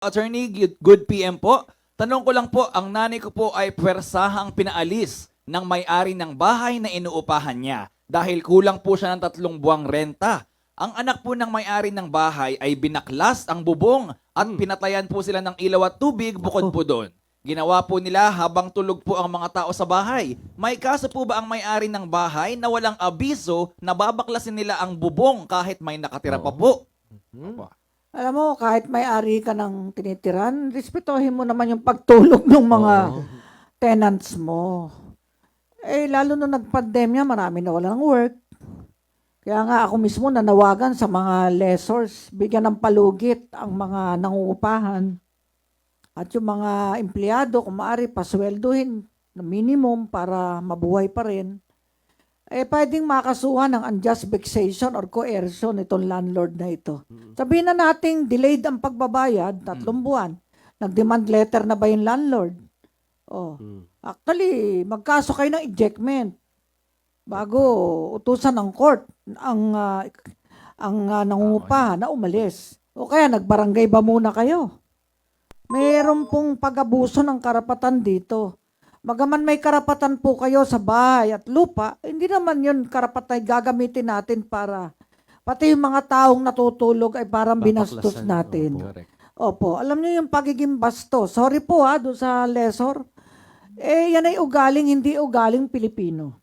Attorney Good, Good PM po. Tanong ko lang po, ang nanay ko po ay pwersahang pinaalis ng may-ari ng bahay na inuupahan niya dahil kulang po siya ng tatlong buwang renta. Ang anak po ng may-ari ng bahay ay binaklas ang bubong at pinatayan po sila ng ilaw at tubig bukod po doon. Ginawa po nila habang tulog po ang mga tao sa bahay. May kaso po ba ang may-ari ng bahay na walang abiso na babaklasin nila ang bubong kahit may nakatira pa po? Opo. Alam mo, kahit may-ari ka ng tinitiran, respetuhin mo naman yung pagtulog ng mga tenants mo. Eh, lalo nung nagpandemya, marami na walang work. Kaya nga ako mismo nanawagan sa mga lessors, bigyan ng palugit ang mga nangungupahan. At yung mga empleyado, kung maaari, pasweldohin na minimum para mabuhay pa rin. Eh, pwedeng makasuhan ng unjust vexation or coercion itong landlord na ito. Sabihin na nating delayed ang pagbabayad, tatlong buwan. Nag-demand letter na ba yung landlord? Oh. Actually, magkaso kayo ng ejectment bago utusan ng court ang ah, ang uh, nangungupahan na umalis. O kaya nagbarangay ba muna kayo? Meron pong pag-abuso ng karapatan dito. Magaman may karapatan po kayo sa bahay at lupa, hindi naman yun karapatan gagamitin natin para pati yung mga taong natutulog ay parang binastos natin. Opo. Alam niyo yung pagiging bastos. Sorry po ha, doon sa lesor. Eh, yan ay ugaling, hindi ugaling Pilipino.